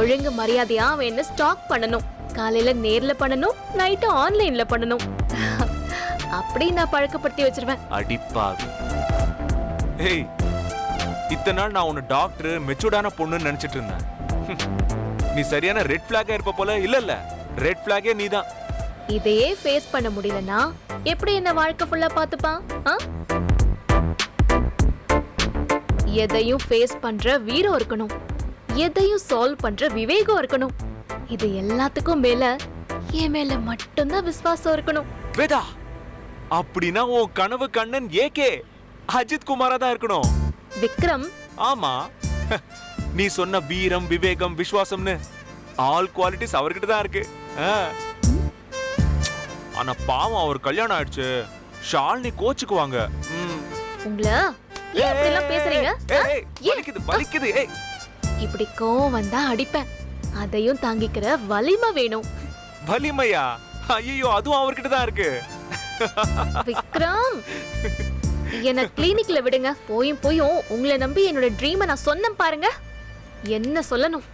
ஒழுங்கு மரியாதையா அவன் ஸ்டாக் பண்ணணும்? காலையில நேர்ல பண்ணணும் நைட்டு ஆன்லைன்ல பண்ணணும். அப்படி நான் பழக்கப்படுத்தி வச்சிருவேன். அடிப்பாவி. ஏய் இத்தனை நாள் நான் உன்னை டாக்டர் மெச்சூர்டான பொண்ணுன்னு நினைச்சிட்டு இருந்தேன். நீ சரியான ரெட் பிளாகா இருப்ப போல இல்ல இல்ல ரெட் பிளாகே நீதான். இதையே ஃபேஸ் பண்ண முடியலனா எப்படி என்ன வாழ்க்கை ஃபுல்லா பாத்துப்பான்? எதையும் ஃபேஸ் பண்ற வீரம் இருக்கணும். எதையும் சால்வ் பண்ற விவேகம் இருக்கணும். இது எல்லாத்துக்கும் மேல என் மேல மட்டும்தான் விசுவாசம் இருக்கணும். வேதா அப்படின்னா உன் கனவு கண்ணன் ஏகே அஜித் குமாரா தான் இருக்கணும். விக்ரம். ஆமா. நீ சொன்ன வீரம் விவேகம் விசுவாசம்னு ஆல் குவாலிட்டிஸ் அவர்கிட்ட தான் இருக்கு. ஆனா பாவம் அவர் கல்யாணம் ஆயிடுச்சு. ஷாலினி கோச்சுக்குவாங்க. உங்களை ஏன் இப்படி எல்லாம் பேசுறீங்க? ஏய், வலிக்குது வலிக்குது ஏய். இப்படி கோவம் வந்தா அடிப்பேன். அதையும் தாங்கிக்கிற வலிமை வேணும். வலிமையா? ஐயோ அதுவும் அவர்கிட்ட தான் இருக்கு. விக்ரம்! என்ன கிளினிக்ல விடுங்க. போயும் போயும் உங்களை நம்பி என்னோட ட்ரீமை நான் சொன்னேன் பாருங்க. என்ன சொல்லணும்?